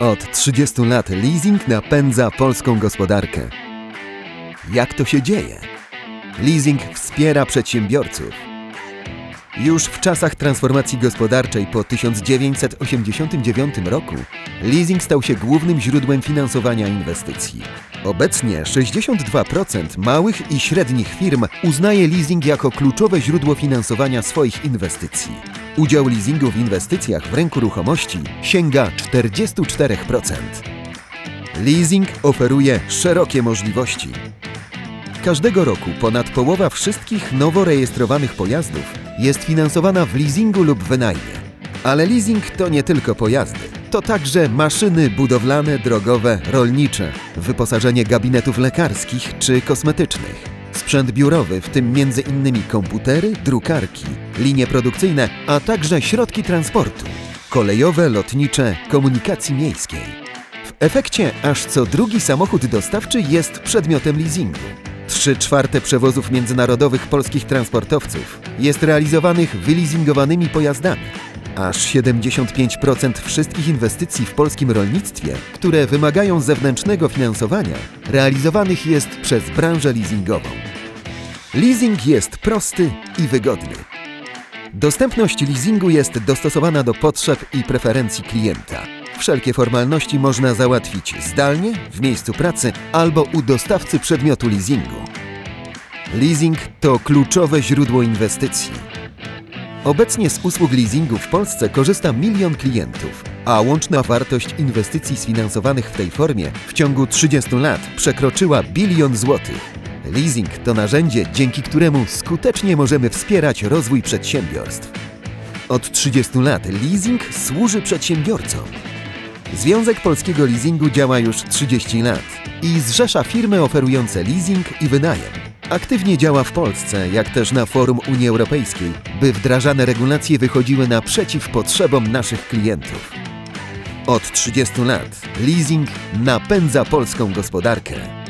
Od 30 lat leasing napędza polską gospodarkę. Jak to się dzieje? Leasing wspiera przedsiębiorców. Już w czasach transformacji gospodarczej po 1989 roku leasing stał się głównym źródłem finansowania inwestycji. Obecnie 62% małych i średnich firm uznaje leasing jako kluczowe źródło finansowania swoich inwestycji. Udział leasingu w inwestycjach w rynku ruchomości sięga 44%. Leasing oferuje szerokie możliwości. Każdego roku ponad połowa wszystkich nowo rejestrowanych pojazdów jest finansowana w leasingu lub wynajmie. Ale leasing to nie tylko pojazdy. To także maszyny budowlane, drogowe, rolnicze, wyposażenie gabinetów lekarskich czy kosmetycznych, sprzęt biurowy, w tym m.in. komputery, drukarki, linie produkcyjne, a także środki transportu, kolejowe, lotnicze, komunikacji miejskiej. W efekcie aż co drugi samochód dostawczy jest przedmiotem leasingu. Trzy czwarte przewozów międzynarodowych polskich transportowców jest realizowanych wyleasingowanymi pojazdami. Aż 75% wszystkich inwestycji w polskim rolnictwie, które wymagają zewnętrznego finansowania, realizowanych jest przez branżę leasingową. Leasing jest prosty i wygodny. Dostępność leasingu jest dostosowana do potrzeb i preferencji klienta. Wszelkie formalności można załatwić zdalnie, w miejscu pracy albo u dostawcy przedmiotu leasingu. Leasing to kluczowe źródło inwestycji. Obecnie z usług leasingu w Polsce korzysta milion klientów, a łączna wartość inwestycji sfinansowanych w tej formie w ciągu 30 lat przekroczyła bilion złotych. Leasing to narzędzie, dzięki któremu skutecznie możemy wspierać rozwój przedsiębiorstw. Od 30 lat leasing służy przedsiębiorcom. Związek Polskiego Leasingu działa już 30 lat i zrzesza firmy oferujące leasing i wynajem. Aktywnie działa w Polsce, jak też na forum Unii Europejskiej, by wdrażane regulacje wychodziły naprzeciw potrzebom naszych klientów. Od 30 lat leasing napędza polską gospodarkę.